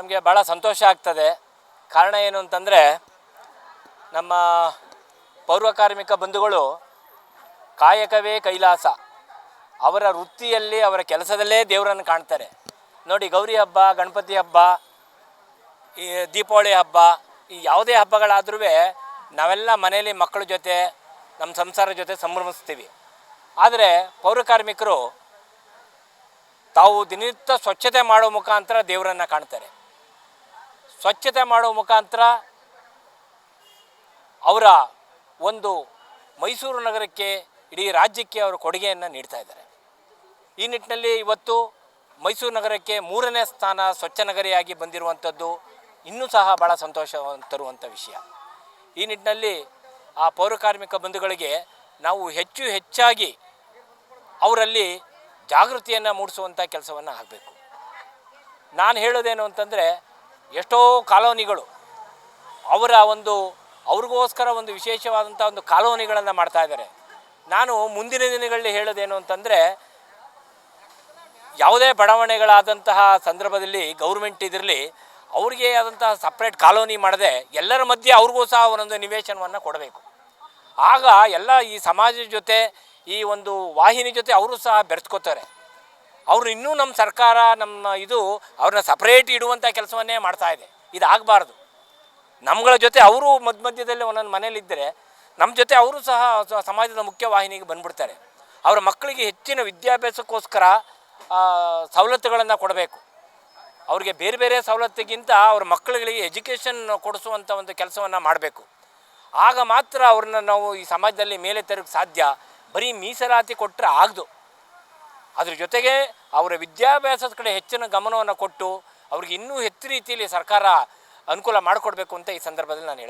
ನಮಗೆ ಭಾಳ ಸಂತೋಷ ಆಗ್ತದೆ. ಕಾರಣ ಏನು ಅಂತಂದರೆ, ನಮ್ಮ ಪೌರ್ವ ಕಾರ್ಮಿಕ ಬಂಧುಗಳು ಕಾಯಕವೇ ಕೈಲಾಸ. ಅವರ ವೃತ್ತಿಯಲ್ಲಿ, ಅವರ ಕೆಲಸದಲ್ಲೇ ದೇವರನ್ನು ಕಾಣ್ತಾರೆ. ನೋಡಿ, ಗೌರಿ ಹಬ್ಬ, ಗಣಪತಿ ಹಬ್ಬ, ಈ ದೀಪಾವಳಿ ಹಬ್ಬ, ಈ ಯಾವುದೇ ಹಬ್ಬಗಳಾದ್ರೂ ನಾವೆಲ್ಲ ಮನೆಯಲ್ಲಿ ಮಕ್ಕಳ ಜೊತೆ, ನಮ್ಮ ಸಂಸಾರ ಜೊತೆ ಸಂಭ್ರಮಿಸ್ತೀವಿ. ಆದರೆ ಪೌರ ಕಾರ್ಮಿಕರು ತಾವು ದಿನನಿತ್ಯ ಸ್ವಚ್ಛತೆ ಮಾಡೋ ಮುಖಾಂತರ ದೇವರನ್ನು ಕಾಣ್ತಾರೆ. ಸ್ವಚ್ಛತೆ ಮಾಡುವ ಮುಖಾಂತರ ಅವರ ಒಂದು ಮೈಸೂರು ನಗರಕ್ಕೆ, ಇಡೀ ರಾಜ್ಯಕ್ಕೆ ಅವರು ಕೊಡುಗೆಯನ್ನು ನೀಡ್ತಾ ಇದ್ದಾರೆ. ಈ ನಿಟ್ಟಿನಲ್ಲಿ ಇವತ್ತು ಮೈಸೂರು ನಗರಕ್ಕೆ ಮೂರನೇ ಸ್ಥಾನ ಸ್ವಚ್ಛ ನಗರಿಯಾಗಿ ಬಂದಿರುವಂಥದ್ದು ಇನ್ನೂ ಸಹ ಭಾಳ ಸಂತೋಷ ತರುವಂಥ ವಿಷಯ. ಈ ನಿಟ್ಟಿನಲ್ಲಿ ಆ ಪೌರಕಾರ್ಮಿಕ ಬಂಧುಗಳಿಗೆ ನಾವು ಹೆಚ್ಚು ಹೆಚ್ಚಾಗಿ ಅವರಲ್ಲಿ ಜಾಗೃತಿಯನ್ನು ಮೂಡಿಸುವಂಥ ಕೆಲಸವನ್ನು ಆಗಬೇಕು. ನಾನು ಹೇಳೋದೇನು ಅಂತಂದರೆ ಎಷ್ಟೋ ಕಾಲೋನಿಗಳು ಅವರ ಒಂದು, ಅವ್ರಿಗೋಸ್ಕರ ಒಂದು ವಿಶೇಷವಾದಂಥ ಒಂದು ಕಾಲೋನಿಗಳನ್ನು ಮಾಡ್ತಾ ಇದ್ದಾರೆ. ನಾನು ಮುಂದಿನ ದಿನಗಳಲ್ಲಿ ಹೇಳೋದೇನು ಅಂತಂದರೆ, ಯಾವುದೇ ಬಡಾವಣೆಗಳಾದಂತಹ ಸಂದರ್ಭದಲ್ಲಿ ಗೌರ್ಮೆಂಟ್ ಇದರಲ್ಲಿ ಅವ್ರಿಗೆ ಆದಂತಹ ಸಪ್ರೇಟ್ ಕಾಲೋನಿ ಮಾಡದೆ ಎಲ್ಲರ ಮಧ್ಯೆ ಅವ್ರಿಗೂ ಸಹ ಅವರೊಂದು ನಿವೇಶನವನ್ನು ಕೊಡಬೇಕು. ಆಗ ಎಲ್ಲ ಈ ಸಮಾಜದ ಜೊತೆ, ಈ ಒಂದು ವಾಹಿನಿ ಜೊತೆ ಅವರು ಸಹ ಬೆರೆಸ್ಕೋತಾರೆ. ಅವರು ಇನ್ನೂ ನಮ್ಮ ಸರ್ಕಾರ, ನಮ್ಮ ಇದು ಅವ್ರನ್ನ ಸಪ್ರೇಟ್ ಇಡುವಂಥ ಕೆಲಸವನ್ನೇ ಮಾಡ್ತಾ ಇದೆ. ಇದು ಆಗಬಾರ್ದು ನಮ್ಗಳ ಜೊತೆ ಅವರು ಮಧ್ಯ ಮಧ್ಯದಲ್ಲಿ ಒಂದೊಂದು ಮನೇಲಿದ್ದರೆ ನಮ್ಮ ಜೊತೆ ಅವರು ಸಹ ಸಮಾಜದ ಮುಖ್ಯ ವಾಹಿನಿಗೆ ಬಂದ್ಬಿಡ್ತಾರೆ. ಅವರ ಮಕ್ಕಳಿಗೆ ಹೆಚ್ಚಿನ ವಿದ್ಯಾಭ್ಯಾಸಕ್ಕೋಸ್ಕರ ಸವಲತ್ತುಗಳನ್ನು ಕೊಡಬೇಕು. ಅವ್ರಿಗೆ ಬೇರೆ ಬೇರೆ ಸವಲತ್ತಿಗಿಂತ ಅವ್ರ ಮಕ್ಕಳುಗಳಿಗೆ ಎಜುಕೇಷನ್ ಕೊಡಿಸುವಂಥ ಒಂದು ಕೆಲಸವನ್ನು ಮಾಡಬೇಕು. ಆಗ ಮಾತ್ರ ಅವ್ರನ್ನ ನಾವು ಈ ಸಮಾಜದಲ್ಲಿ ಮೇಲೆ ತರೋಕ್ಕೆ ಸಾಧ್ಯ. ಬರೀ ಮೀಸಲಾತಿ ಕೊಟ್ಟರೆ ಆಗದು. ಅದ್ರ ಜೊತೆಗೆ ಅವರ ವಿದ್ಯಾಭ್ಯಾಸದ ಕಡೆ ಹೆಚ್ಚಿನ ಗಮನವನ್ನು ಕೊಟ್ಟು ಅವ್ರಿಗೆ ಇನ್ನೂ ಹೆಚ್ಚು ರೀತಿಯಲ್ಲಿ ಸರ್ಕಾರ ಅನುಕೂಲ ಮಾಡಿಕೊಡ್ಬೇಕು ಅಂತ ಈ ಸಂದರ್ಭದಲ್ಲಿ ನಾನು ಹೇಳ್ತೀನಿ.